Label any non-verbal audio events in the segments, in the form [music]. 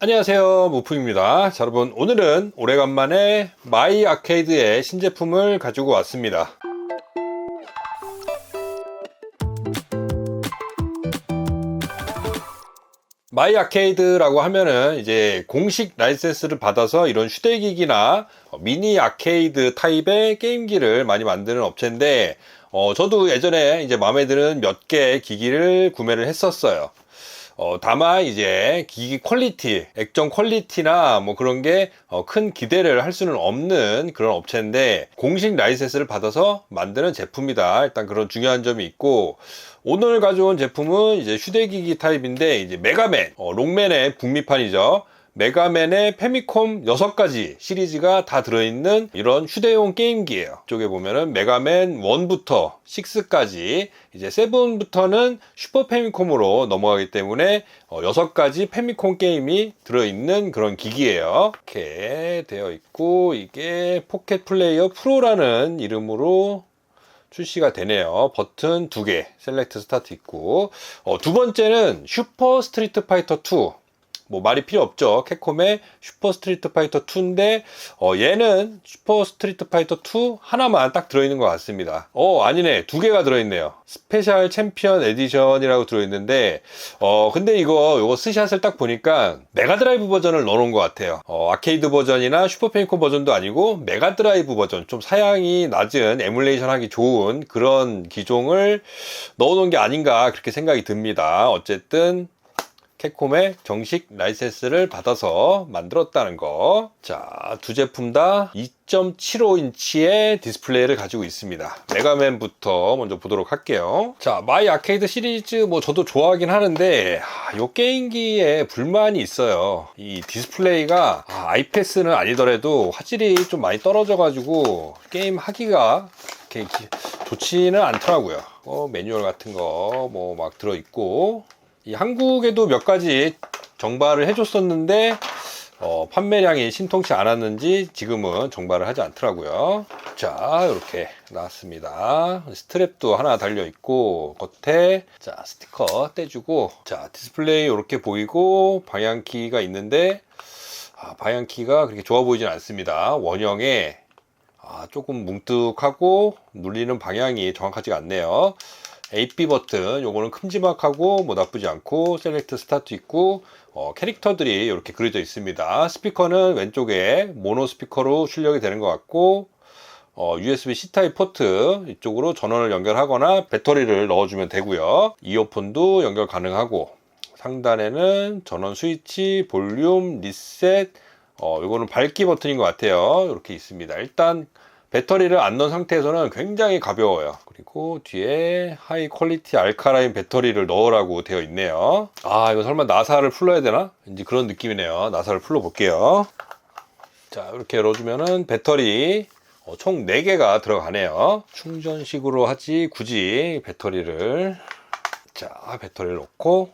안녕하세요. 무프입니다. 자 여러분 오늘은 오래간만에 마이 아케이드의 신제품을 가지고 왔습니다. 마이 아케이드라고 하면은 이제 공식 라이센스를 받아서 이런 휴대기기나 미니 아케이드 타입의 게임기를 많이 만드는 업체인데 어, 저도 예전에 이제 마음에 드는 몇개 기기를 구매를 했었어요. 어, 다만 이제 기기 퀄리티, 액정 퀄리티나 뭐 그런 게 큰 기대를 할 수는 없는 그런 업체인데 공식 라이센스를 받아서 만드는 제품이다. 일단 그런 중요한 점이 있고 오늘 가져온 제품은 이제 휴대기기 타입인데 이제 메가맨, 어, 롱맨의 북미판이죠. 메가맨의 페미콤 6가지 시리즈가 다 들어있는 이런 휴대용 게임기예요. 이쪽에 보면은 메가맨 1부터 6까지 이제 7부터는 슈퍼 페미콤으로 넘어가기 때문에 6가지 페미콤 게임이 들어있는 그런 기기예요. 이렇게 되어 있고 이게 포켓 플레이어 프로라는 이름으로 출시가 되네요. 버튼 두 개, 셀렉트 스타트 있고 어, 두 번째는 슈퍼 스트리트 파이터 2. 뭐 말이 필요 없죠. 캡콤의 슈퍼 스트리트 파이터 2인데 어, 얘는 슈퍼 스트리트 파이터 2 하나만 딱 들어있는 것 같습니다. 어 아니네 두 개가 들어있네요. 스페셜 챔피언 에디션이라고 들어있는데 어 근데 이거 이거 스샷을 딱 보니까 메가드라이브 버전을 넣어놓은 것 같아요. 어, 아케이드 버전이나 슈퍼 페미콤 버전도 아니고 메가드라이브 버전 좀 사양이 낮은 에뮬레이션 하기 좋은 그런 기종을 넣어놓은 게 아닌가 그렇게 생각이 듭니다. 어쨌든 캡콤의 정식 라이센스를 받아서 만들었다는 거. 자, 두 제품 다 2.75인치의 디스플레이를 가지고 있습니다. 메가맨부터 먼저 보도록 할게요. 자, 마이 아케이드 시리즈 뭐 저도 좋아하긴 하는데 아, 요 게임기에 불만이 있어요. 이 디스플레이가 아, 아이패스는 아니더라도 화질이 좀 많이 떨어져가지고 게임 하기가 이렇게 좋지는 않더라고요. 어, 매뉴얼 같은 거 뭐 막 들어있고 이 한국에도 몇 가지 정발을 해줬었는데 어, 판매량이 신통치 않았는지 지금은 정발을 하지 않더라고요. 자, 이렇게 나왔습니다. 스트랩도 하나 달려 있고 겉에 자 스티커 떼주고 자 디스플레이 이렇게 보이고 방향키가 있는데 아, 방향키가 그렇게 좋아 보이진 않습니다. 원형에 아, 조금 뭉툭하고 눌리는 방향이 정확하지가 않네요. AB 버튼 요거는 큼지막하고 뭐 나쁘지 않고 셀렉트 스타트 있고 어, 캐릭터들이 이렇게 그려져 있습니다. 스피커는 왼쪽에 모노 스피커로 출력이 되는 것 같고 어, USB-C 타입 포트 이쪽으로 전원을 연결하거나 배터리를 넣어주면 되고요. 이어폰도 연결 가능하고 상단에는 전원 스위치 볼륨 리셋 어, 이거는 밝기 버튼인 것 같아요. 이렇게 있습니다. 일단 배터리를 안 넣은 상태에서는 굉장히 가벼워요. 그리고 뒤에 하이 퀄리티 알카라인 배터리를 넣으라고 되어 있네요. 아, 이거 설마 나사를 풀러야 되나? 이제 그런 느낌이네요. 나사를 풀러 볼게요. 자, 이렇게 열어주면은 배터리 어, 총 4개가 들어가네요. 충전식으로 하지 굳이 배터리를 자, 배터리를 넣고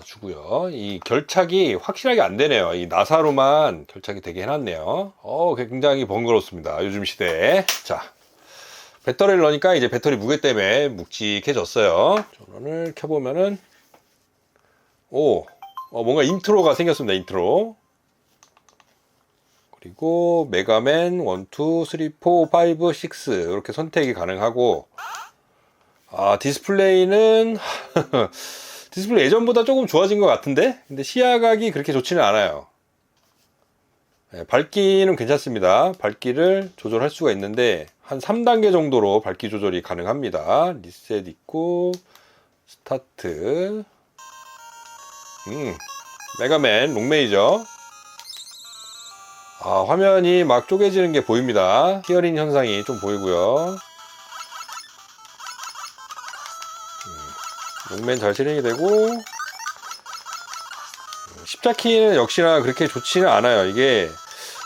닫아주고요. 이 결착이 확실하게 안 되네요. 이 나사로만 결착이 되게 해놨네요. 어, 굉장히 번거롭습니다. 요즘 시대에. 자, 배터리를 넣으니까 이제 배터리 무게 때문에 묵직해졌어요. 전원을 켜보면은, 오, 어, 뭔가 인트로가 생겼습니다. 인트로. 그리고 메가맨 1, 2, 3, 4, 5, 6 이렇게 선택이 가능하고 아 디스플레이는 [laughs] 디스플레이 예전보다 조금 좋아진 것 같은데? 근데 시야각이 그렇게 좋지는 않아요. 네, 밝기는 괜찮습니다. 밝기를 조절할 수가 있는데 한 3단계 정도로 밝기 조절이 가능합니다. 리셋 있고 스타트. 음 메가맨 롱메이저. 아 화면이 막 쪼개지는 게 보입니다. 히어링 현상이 좀 보이고요 용맨 잘 실행이 되고 십자키는 역시나 그렇게 좋지는 않아요. 이게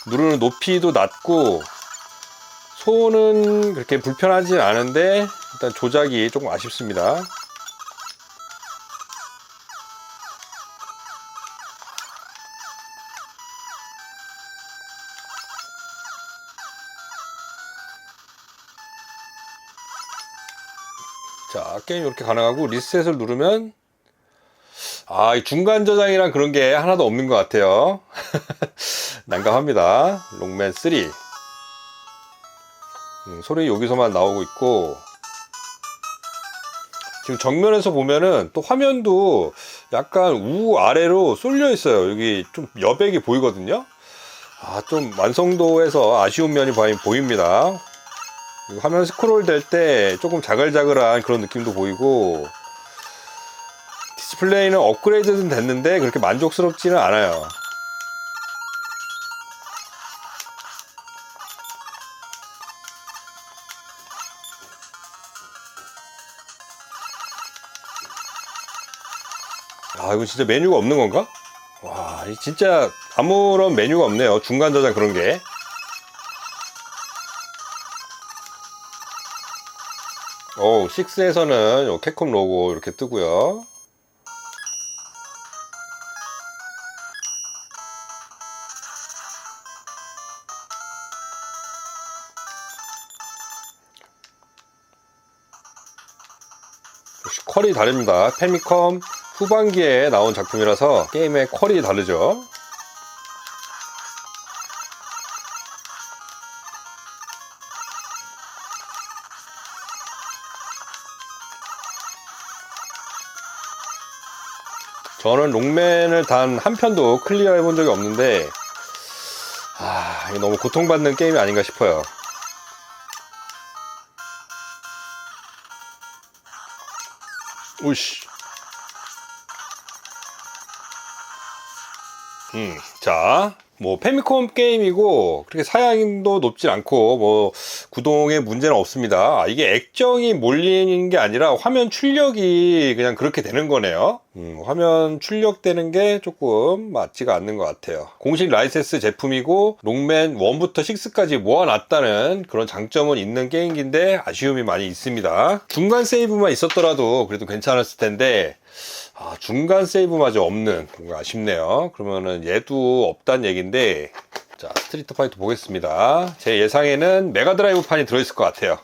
누르는 높이도 낮고 손은 그렇게 불편하지 않은데 일단 조작이 조금 아쉽습니다 게임 이렇게 가능하고 리셋을 누르면 아, 이 중간 저장이랑 그런 게 하나도 없는 것 같아요. [laughs] 난감합니다. 롱맨 3. 음, 소리 여기서만 나오고 있고, 지금 정면에서 보면은 또 화면도 약간 우 아래로 쏠려 있어요. 여기 좀 여백이 보이거든요. 아, 좀 완성도에서 아쉬운 면이 보입니다. 화면 스크롤 될 때 조금 자글자글한 그런 느낌도 보이고, 디스플레이는 업그레이드는 됐는데 그렇게 만족스럽지는 않아요. 아, 이거 진짜 메뉴가 없는 건가? 와, 이 진짜 아무런 메뉴가 없네요. 중간 저장 그런 게. 오, 6에서는 요 캡콤 로고 이렇게 뜨고요. 역시 퀄이 다릅니다. 페미컴 후반기에 나온 작품이라서 게임의 퀄이 다르죠. 저는 롱맨을 단 한 편도 클리어 해본 적이 없는데 아, 너무 고통받는 게임이 아닌가 싶어요. 우씨. 음, 자, 뭐 페미콤 게임이고 그렇게 사양도 높진 않고 뭐 구동에 문제는 없습니다. 아, 이게 액정이 몰리는 게 아니라 화면 출력이 그냥 그렇게 되는 거네요. 음, 화면 출력되는 게 조금 맞지가 않는 것 같아요. 공식 라이센스 제품이고 롱맨 1부터 6까지 모아놨다는 그런 장점은 있는 게임기인데 아쉬움이 많이 있습니다. 중간 세이브만 있었더라도 그래도 괜찮았을 텐데 아, 중간 세이브마저 없는 뭔가 아쉽네요. 그러면은 얘도 없단 얘기인데 자 스트리트 파이터 보겠습니다. 제 예상에는 메가드라이브 판이 들어있을 것 같아요.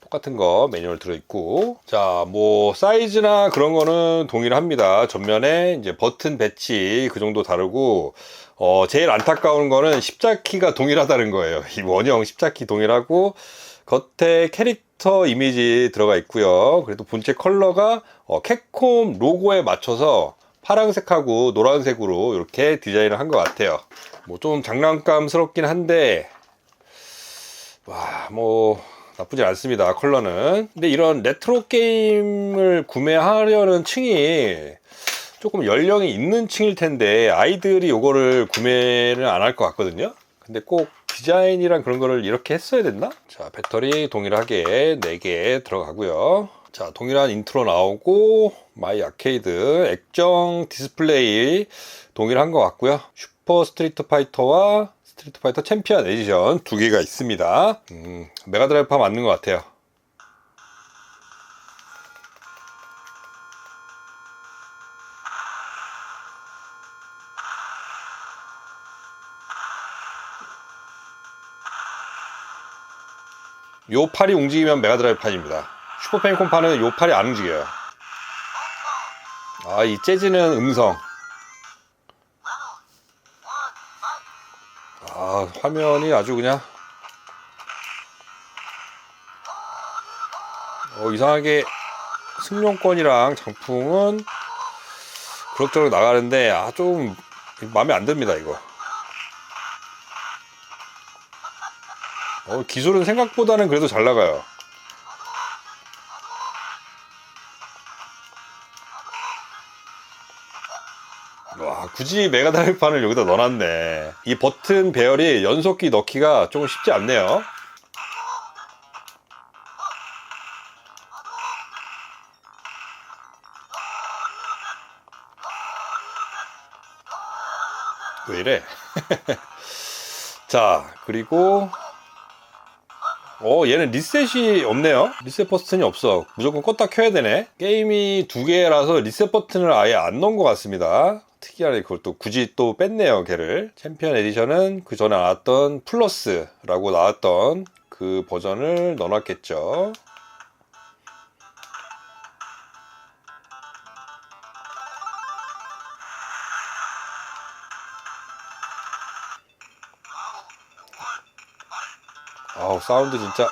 똑같은 거 매뉴얼 들어있고 자 뭐 사이즈나 그런 거는 동일합니다. 전면에 이제 버튼 배치 그 정도 다르고 어 제일 안타까운 거는 십자키가 동일하다는 거예요. 이 원형 십자키 동일하고 겉에 캐릭터 이미지 들어가 있고요. 그래도 본체 컬러가 어, 캡콤 로고에 맞춰서 파란색하고 노란색으로 이렇게 디자인을 한 것 같아요. 뭐 좀 장난감스럽긴 한데 와 뭐 나쁘지 않습니다. 컬러는. 근데 이런 레트로 게임을 구매하려는 층이 조금 연령이 있는 층일 텐데 아이들이 이거를 구매를 안 할 것 같거든요. 근데 꼭 디자인이랑 그런 거를 이렇게 했어야 됐나? 자, 배터리 동일하게 4개 들어가고요. 자, 동일한 인트로 나오고 마이 아케이드 액정 디스플레이 동일한 것 같고요. 슈퍼 스트리트 파이터와 스트리트 파이터 챔피언 에디션 두 개가 있습니다. 음, 메가드라이브 파 맞는 것 같아요. 요 팔이 움직이면 메가드라이브 판입니다. 슈퍼 패미콤 판은 요 팔이 안 움직여요. 아, 이 재즈는 음성. 아, 화면이 아주 그냥. 어, 이상하게 승용권이랑 장풍은 그럭저럭 나가는데, 아, 좀 마음에 안 듭니다, 이거. 어, 기술은 생각보다는 그래도 잘 나가요. 와, 굳이 메가드라이브판을 여기다 넣어놨네. 이 버튼 배열이 연속키 넣기가 조금 쉽지 않네요. 왜 이래? [laughs] 자, 그리고 어, 얘는 리셋이 없네요. 리셋 버튼이 없어. 무조건 껐다 켜야 되네. 게임이 두 개라서 리셋 버튼을 아예 안 넣은 것 같습니다. 특이하게 그걸 또 굳이 또 뺐네요, 걔를. 챔피언 에디션은 그 전에 나왔던 플러스라고 나왔던 그 버전을 넣어놨겠죠. 아우 사운드 진짜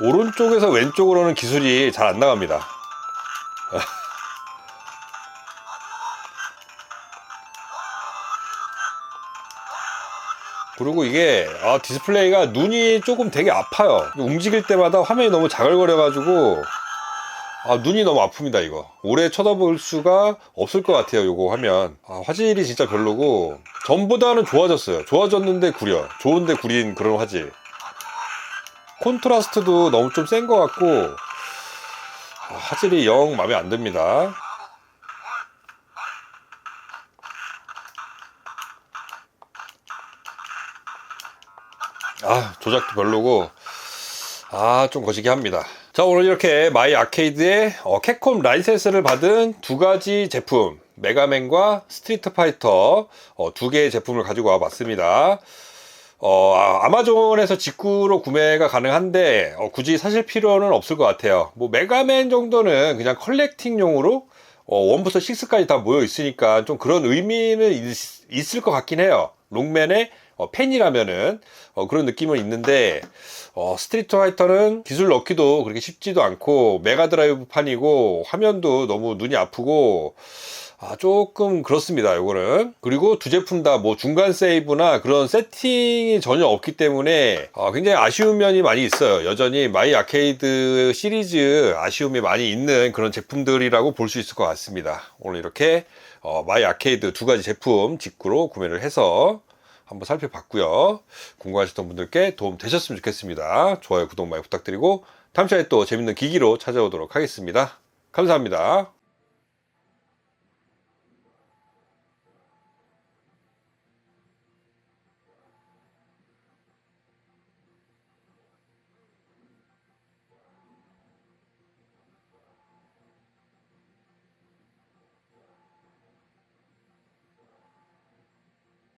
오른쪽에서 왼쪽으로는 기술이 잘 안 나갑니다. [laughs] 그리고 이게 아, 디스플레이가 눈이 조금 되게 아파요. 움직일 때마다 화면이 너무 자글거려 가지고 아, 눈이 너무 아픕니다, 이거. 오래 쳐다볼 수가 없을 것 같아요, 이거 하면. 아, 화질이 진짜 별로고, 전보다는 좋아졌어요. 좋아졌는데 구려. 좋은데 구린 그런 화질. 콘트라스트도 너무 좀 센 것 같고, 아, 화질이 영 마음에 안 듭니다. 아, 조작도 별로고, 아, 좀 거시기 합니다. 자, 오늘 이렇게 마이 아케이드의 어, 캡콤 라이센스를 받은 두 가지 제품, 메가맨과 스트리트 파이터 어, 두 개의 제품을 가지고 와 봤습니다. 어, 아, 아마존에서 직구로 구매가 가능한데 어, 굳이 사실 필요는 없을 것 같아요. 뭐 메가맨 정도는 그냥 컬렉팅용으로 어, 1부터 6까지 다 모여 있으니까 좀 그런 의미는 있, 을것 같긴 해요. 롱맨의 어, 팬이라면은 어, 그런 느낌은 있는데 어, 스트리트 파이터는 기술 넣기도 그렇게 쉽지도 않고 메가드라이브 판이고 화면도 너무 눈이 아프고 아, 조금 그렇습니다, 요거는. 그리고 두 제품 다 뭐 중간 세이브나 그런 세팅이 전혀 없기 때문에 어, 굉장히 아쉬운 면이 많이 있어요. 여전히 마이 아케이드 시리즈 아쉬움이 많이 있는 그런 제품들이라고 볼 수 있을 것 같습니다. 오늘 이렇게 어, 마이 아케이드 두 가지 제품 직구로 구매를 해서 한번 살펴봤고요. 궁금하셨던 분들께 도움 되셨으면 좋겠습니다. 좋아요, 구독 많이 부탁드리고 다음 시간에 또 재밌는 기기로 찾아오도록 하겠습니다. 감사합니다.